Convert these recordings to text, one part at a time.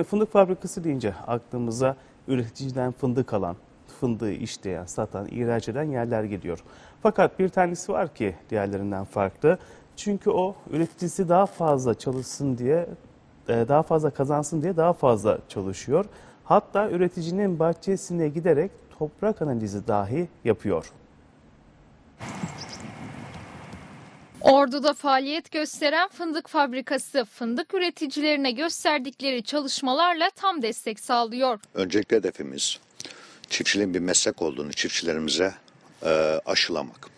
Şimdi fındık fabrikası deyince aklımıza üreticiden fındık alan, fındığı işleyen, satan, ihraç eden yerler geliyor. Fakat bir tanesi var ki diğerlerinden farklı. Çünkü o üreticisi daha fazla çalışsın diye, e, daha fazla kazansın diye daha fazla çalışıyor. Hatta üreticinin bahçesine giderek toprak analizi dahi yapıyor. Ordu'da faaliyet gösteren fındık fabrikası fındık üreticilerine gösterdikleri çalışmalarla tam destek sağlıyor. Öncelikle hedefimiz çiftçiliğin bir meslek olduğunu çiftçilerimize e, aşılamak.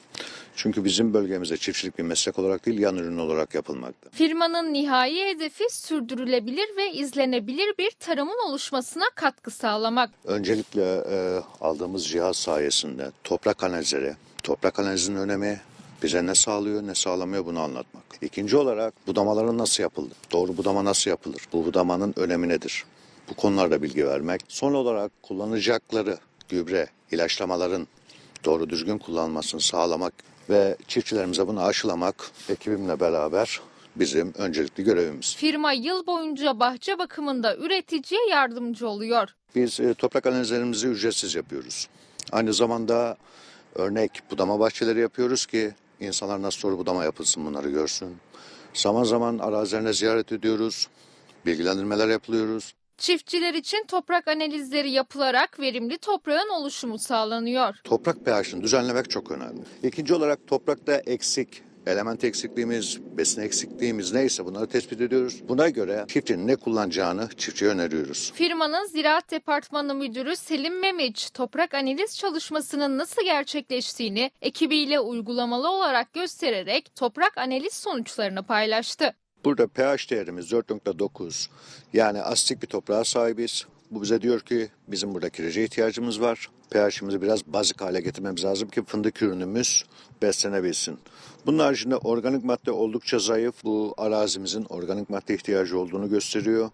Çünkü bizim bölgemizde çiftçilik bir meslek olarak değil yan ürün olarak yapılmakta. Firmanın nihai hedefi sürdürülebilir ve izlenebilir bir tarımın oluşmasına katkı sağlamak. Öncelikle e, aldığımız cihaz sayesinde toprak analizleri, toprak analizinin önemi bize ne sağlıyor ne sağlamıyor bunu anlatmak. İkinci olarak budamaların nasıl yapıldı? Doğru budama nasıl yapılır? Bu budamanın önemi nedir? Bu konularda bilgi vermek. Son olarak kullanacakları gübre, ilaçlamaların doğru düzgün kullanılmasını sağlamak ve çiftçilerimize bunu aşılamak ekibimle beraber bizim öncelikli görevimiz. Firma yıl boyunca bahçe bakımında üreticiye yardımcı oluyor. Biz e, toprak analizlerimizi ücretsiz yapıyoruz. Aynı zamanda örnek budama bahçeleri yapıyoruz ki insanlar nasıl doğru budama yapılsın bunları görsün. Zaman zaman arazilerine ziyaret ediyoruz, bilgilendirmeler yapılıyoruz. Çiftçiler için toprak analizleri yapılarak verimli toprağın oluşumu sağlanıyor. Toprak pH'ini düzenlemek çok önemli. İkinci olarak toprakta eksik, element eksikliğimiz, besin eksikliğimiz neyse bunları tespit ediyoruz. Buna göre çiftçinin ne kullanacağını çiftçiye öneriyoruz. Firmanın Ziraat Departmanı Müdürü Selim Memeç, toprak analiz çalışmasının nasıl gerçekleştiğini ekibiyle uygulamalı olarak göstererek toprak analiz sonuçlarını paylaştı. Burada pH değerimiz 4.9 yani asitik bir toprağa sahibiz. Bu bize diyor ki bizim burada kirece ihtiyacımız var. pH'imizi biraz bazik hale getirmemiz lazım ki fındık ürünümüz beslenebilsin. Bunun haricinde organik madde oldukça zayıf. Bu arazimizin organik madde ihtiyacı olduğunu gösteriyor.